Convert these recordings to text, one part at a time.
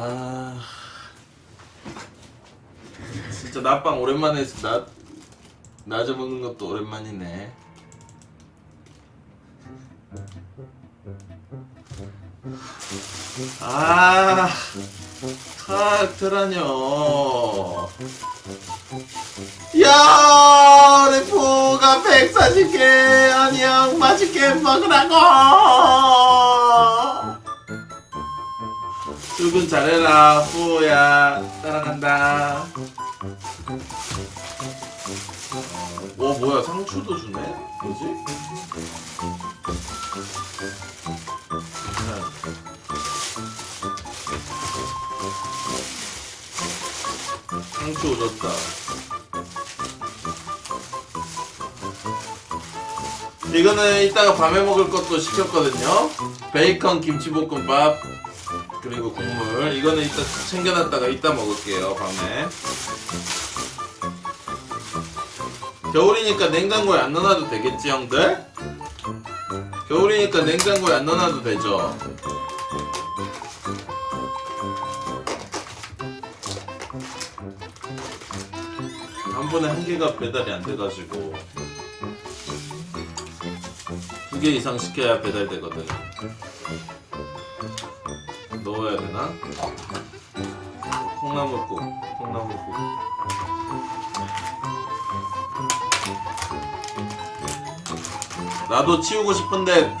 아 진짜 낮방 오랜만에 낮 낮에 먹는 것도 오랜만이네. 아, 카트라뇨. 야, 레포가 140개 아니야, 맛있게 먹으라고. 출근 잘해라, 후야. 따라간다. 오, 뭐야, 상추도 주네? 뭐지? 상추 줬다. 이거는 이따가 밤에 먹을 것도 시켰거든요. 베이컨 김치볶음밥. 이거는 이따 챙겨놨다가 이따 먹을게요 밤에. 겨울이니까 냉장고에 안 넣어놔도 되겠지 형들? 겨울이니까 냉장고에 안 넣어놔도 되죠. 한 번에 한 개가 배달이 안 돼가지고 두 개 이상 시켜야 배달되거든. 넣어야 되나? 콩나물국, 콩나물국. 나도 치우고 싶은데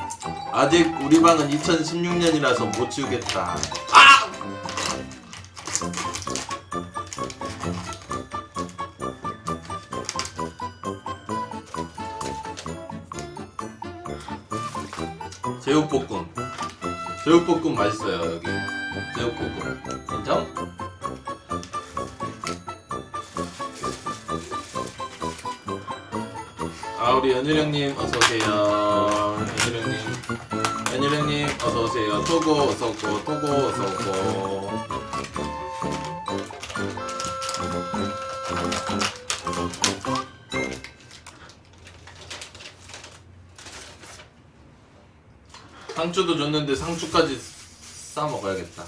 아직 우리 방은 2016년이라서 못 치우겠다. 아! 제육볶음. 제육볶음 맛있어요 여기. 제육볶음. 인정? 아 우리 연일 형님 어서 오세요. 연일 형님 어서 오세요. 토고 어서 오고 토고 어서 오고. 상추도 줬는데 상추까지 싸 먹어야겠다.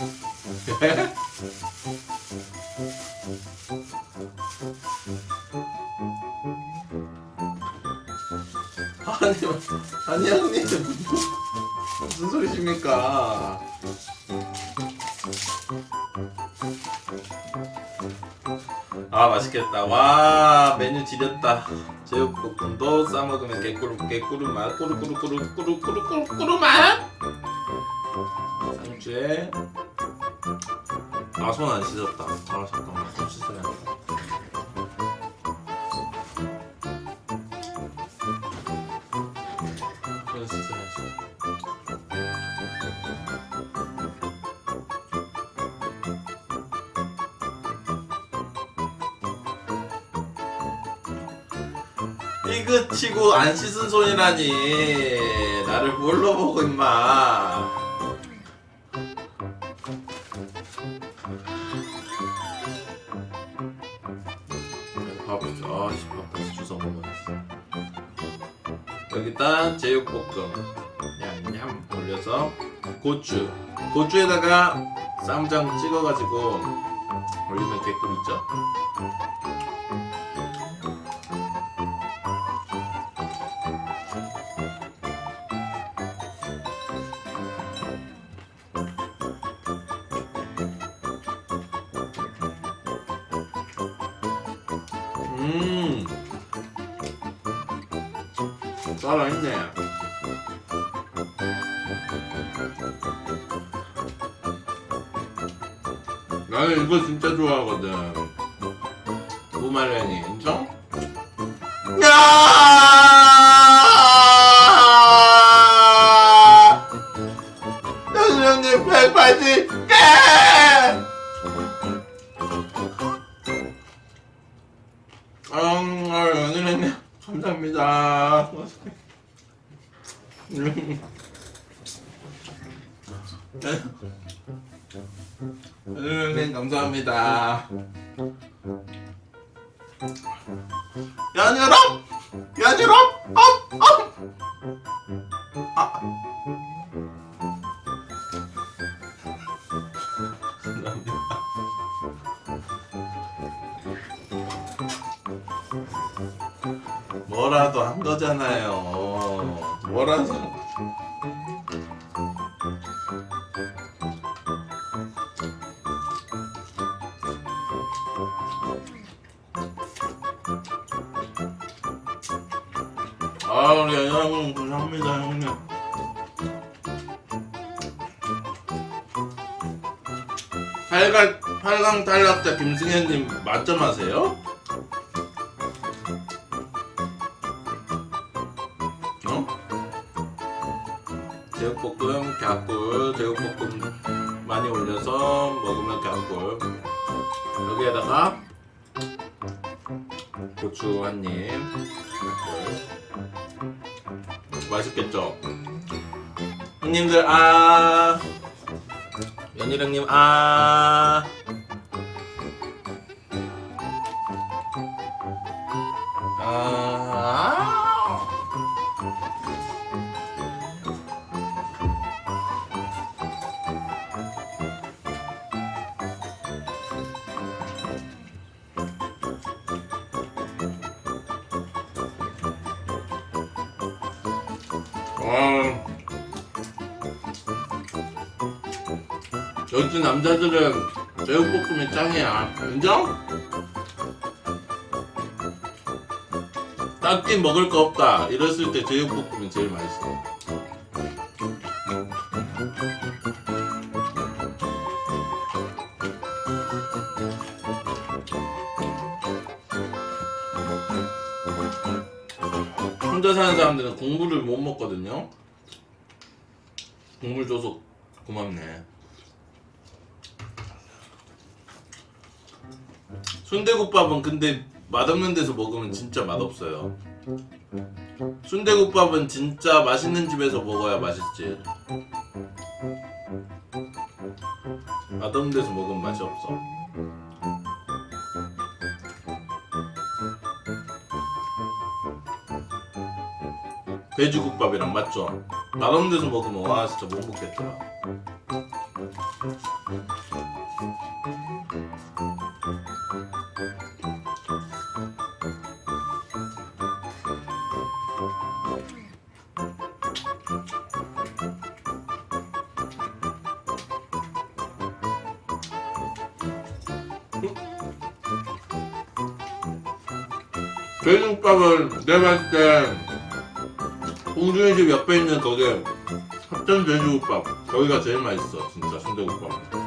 아니, 아니 형님 무슨 소리십니까? 아 맛있겠다. 와 메뉴 지렸다. 제육볶음도 싸 먹으면 개꿀 개꿀 맛 꾸루꾸루 꾸루 꾸루 꾸루 꾸루 꾸루 맛. 상추에 아 손 안 씻었다. 아 잠깐만 손 씻어야 돼. 손 씻어야지. 이거 치고 안 씻은 손이라니 나를 뭘로 보고 임마 제육볶음 냠냠 올려서 고추 고추에다가 쌈장 찍어가지고 올리면 개꿀이죠 음. 살아있네. 나는 이거 진짜 좋아하거든. 무말랭이 인정? 야! 형님 180개! 음, 아, 연일님 감사합니다. 연일님 감사합니다. 연일아 야지럽 업 업 아. 뭐라도 한 거잖아요. 뭐라도. 아, 우리 여러분 감사합니다, 형님. 팔강 8강 탈락자 김승현님 만점하세요? 어? 제육볶음 갸꿀 제육볶음 많이 올려서 먹으면 갸꿀 여기에다가 맛있겠죠? 형님들 아 연희령님 아 남자들은 제육볶음이 짱이야. 인정? 딱히 먹을 거 없다. 이랬을 때 제육볶음이 제일 맛있어. 혼자 사는 사람들은 국물을 못 먹거든요. 국물 줘서 고맙네. 순대국밥은 근데 맛없는 데서 먹으면 진짜 맛없어요. 순대국밥은 진짜 맛있는 집에서 먹어야 맛있지. 맛없는 데서 먹으면 맛이 없어. 돼지국밥이랑 맞죠? 맛없는 데서 먹으면 와 진짜 못 먹겠더라. 내가 봤을 때 홍준이 집 옆에 있는 거기 합전 돼지국밥 거기가 제일 맛있어 진짜 순대국밥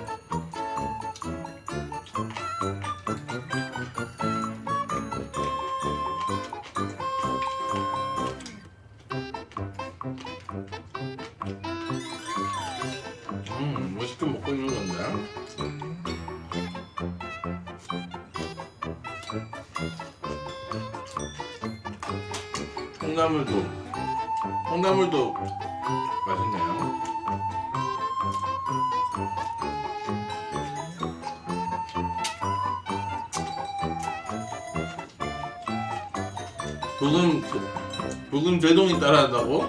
콩나물도 맛있네요. 부금 부금 제동이 따라한다고?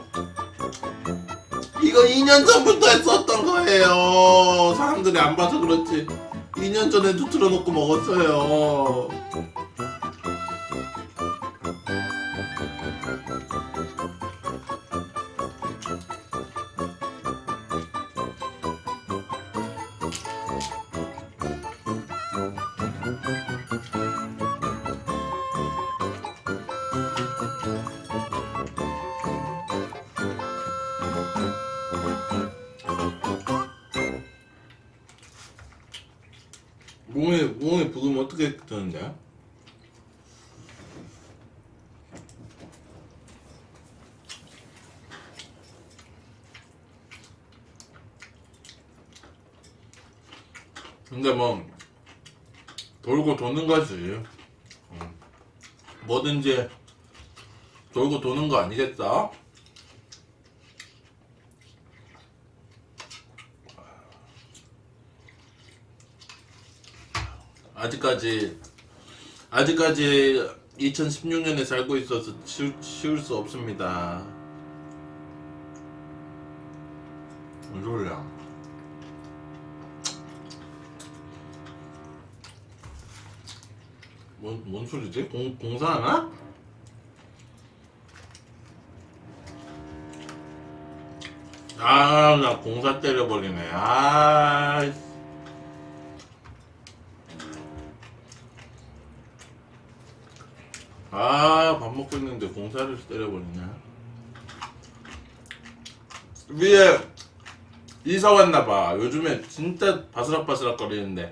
이거 2년 전부터 했었던 거예요. 사람들이 안 봐서 그렇지. 2년 전에도 틀어놓고 먹었어요. 몸에 몸에 부금 어떻게 뜨는데? 근데 뭐 돌고 도는 거지. 음. 뭐든지 돌고 도는 거 아니겠어? 아직까지 아직까지 2016년에 살고 있어서 치울, 치울 수 없습니다. 뭔 소리야? 뭔, 뭔 소리지? 공, 공사하나? 아, 나 공사 때려버리네. 아, 아, 밥 먹고 있는데 공사를 때려버리네. 위에 이사 왔나봐. 요즘에 진짜 바스락바스락 거리는데.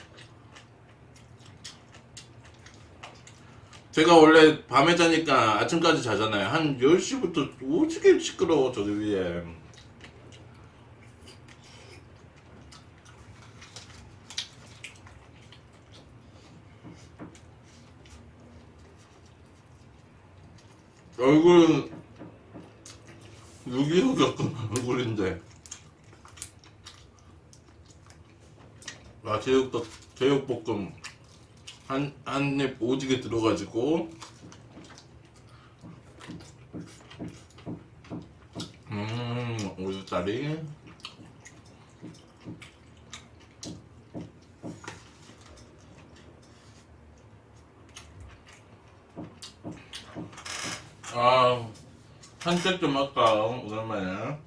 제가 원래 밤에 자니까 아침까지 자잖아요. 한 10시부터 오지게 시끄러워, 저기 위에. 얼굴은 6.25 겪은 얼굴인데. 아 제육도 제육볶음 한 한 입 오지게 들어가지고. 음 오지다리 아 산책 좀 할까 오랜만에.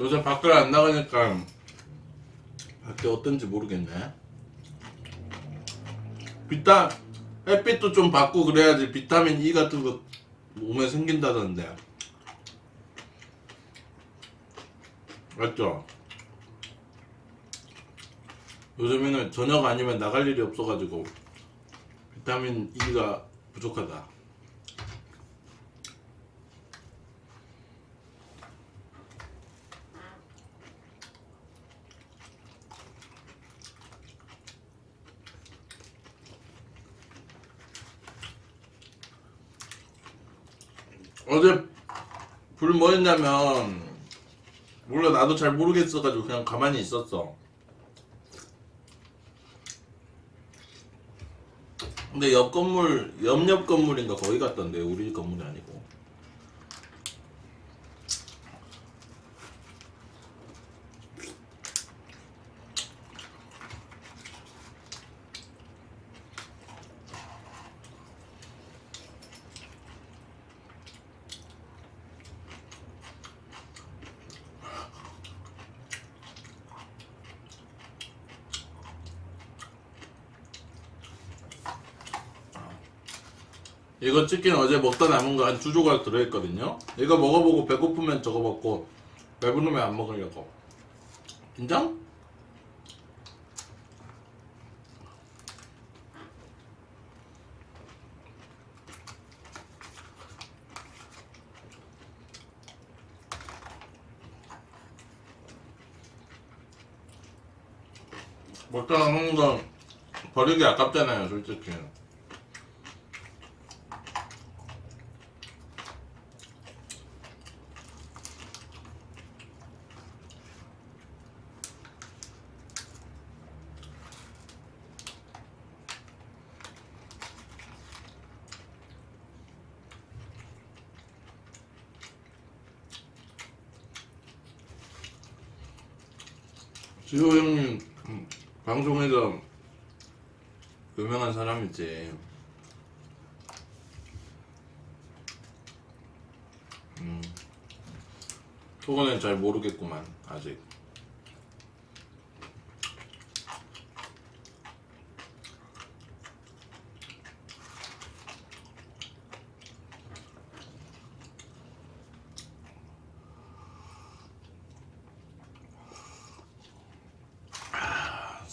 요새 밖을 안 나가니까. 밖에 어떤지 모르겠네. 비타 햇빛도 좀 받고 그래야지 비타민 E 같은 거 몸에 생긴다던데. 맞죠? 요즘에는 저녁 아니면 나갈 일이 없어가지고 비타민 E가 부족하다 어제 불 뭐였냐면 몰라 나도 잘 모르겠어가지고 그냥 가만히 있었어. 근데 옆 건물 옆옆 건물인가 거기 갔던데 우리 건물이 아니고. 이거 치킨 어제 먹다 남은 거 한 두 조각 들어있거든요. 이거 먹어보고 배고프면 저거 먹고 배부르면 안 먹으려고. 인정? 먹다 남은 거 버리기 아깝잖아요, 솔직히. 지호 형님 음, 방송에서 유명한 사람이지. 음. 속어는 잘 모르겠구만 아직.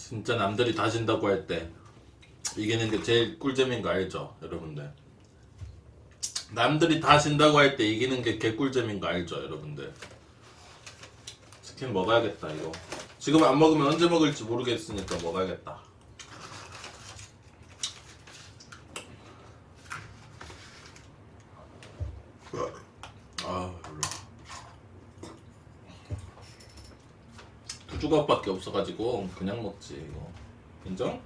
진짜 남들이 다 진다고 할 때 이기는 게 제일 꿀잼인 거 알죠, 여러분들? 남들이 다 진다고 할 때 이기는 게 개꿀잼인 거 알죠, 여러분들? 치킨 먹어야겠다 이거. 지금 안 먹으면 언제 먹을지 모르겠으니까 먹어야겠다. 죽어밖에 없어가지고 그냥 먹지 이거 인정?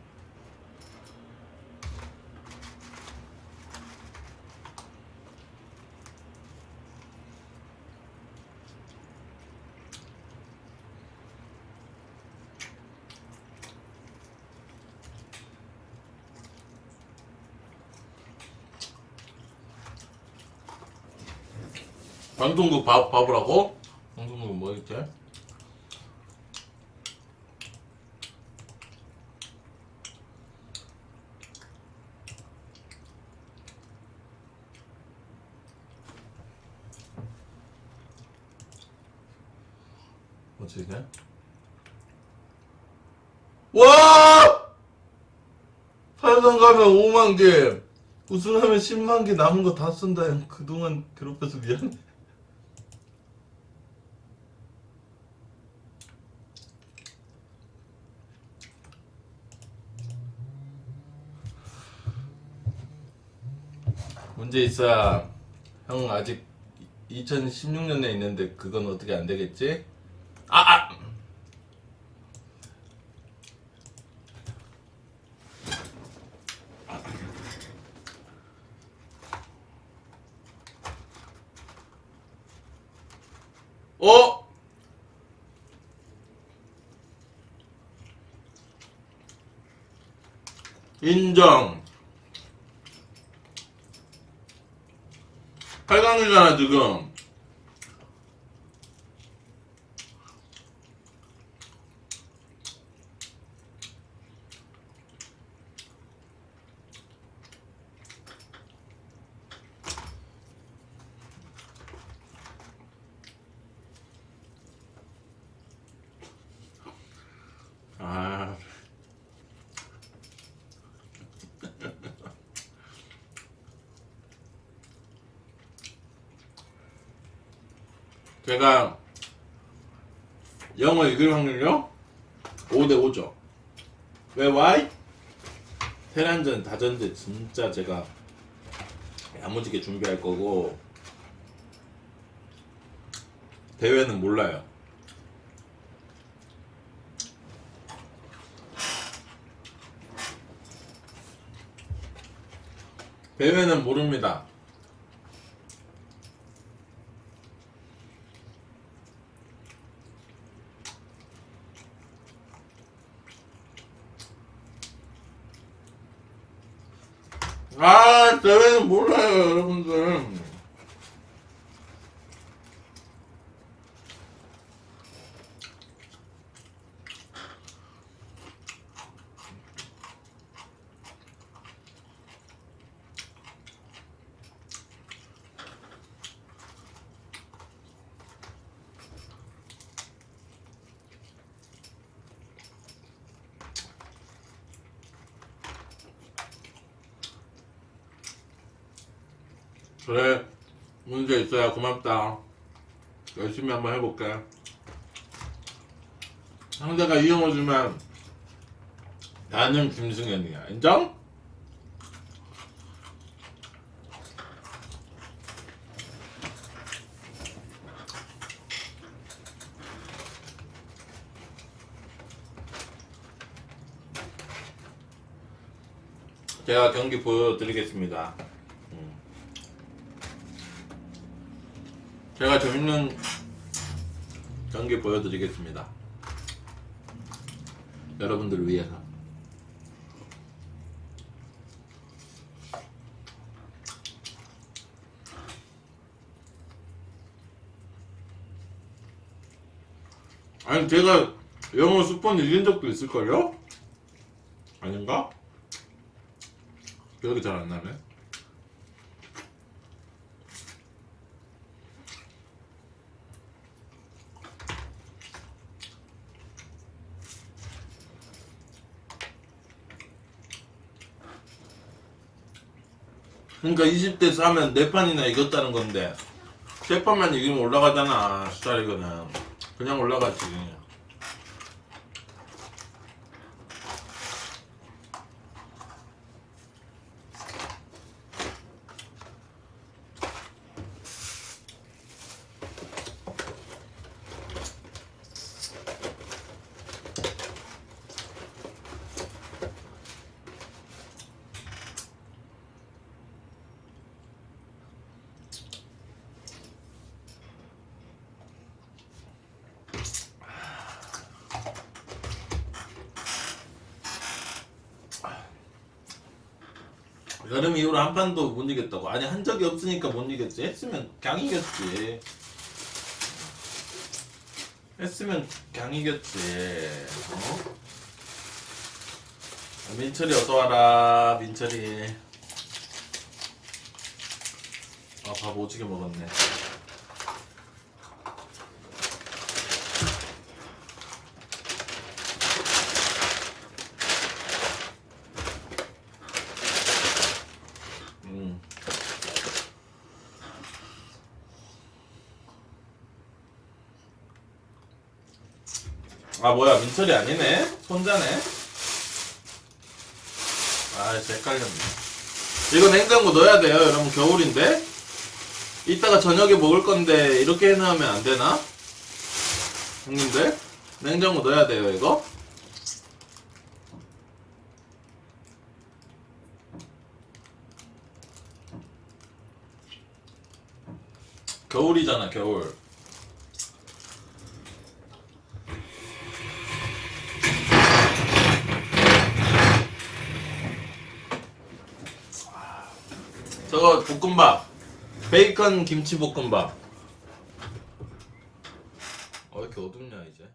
방송국 밥, 밥을 하고 이게? 와! 8강 가면 5만 개, 우승하면 10만 개 남은 거 다 쓴다. 형. 그동안 괴롭혀서 미안해. 문제 있어. 형 아직 2016년에 있는데 그건 어떻게 안 되겠지? 아, 아! 어? 인정. 8강이잖아 지금. 아. 제가 영어 읽을 확률요? 5대 5죠. 왜 why? 테란전 다전제 진짜 제가 야무지게 준비할 거고 대회는 몰라요. 대회는 모릅니다. 아, 대회는 몰라요, 여러분들. 그래, 문제 있어야 고맙다. 열심히 한번 해볼게. 상대가 주면 나는 김승현이야. 인정? 제가 경기 보여드리겠습니다. 제가 재밌는 경기 보여드리겠습니다. 여러분들을 위해서. 아니 제가 영어 수폰 읽은 적도 있을걸요? 아닌가? 기억이 잘 안 나네. 그러니까 20대 싸면 4판이나 이겼다는 건데 3판만 이기면 올라가잖아 스타리그는. 그냥 올라가지 여름 이후로 한 판도 못 이겼다고? 아니 한 적이 없으니까 못 이겼지. 했으면 그냥 이겼지. 했으면 그냥 이겼지. 어? 민철이 어서 와라. 민철이. 아 밥 오지게 먹었네 음. 아 뭐야 민철이 아니네. 손자네. 아 진짜 헷갈렸네. 이거 냉장고 넣어야 돼요 여러분. 겨울인데. 이따가 저녁에 먹을 건데 이렇게 해놓으면 안 되나? 형님들 냉장고 넣어야 돼요 이거. 겨울이잖아 겨울 저거 볶음밥. 베이컨 김치 볶음밥. 어, 왜 이렇게 어둡냐 이제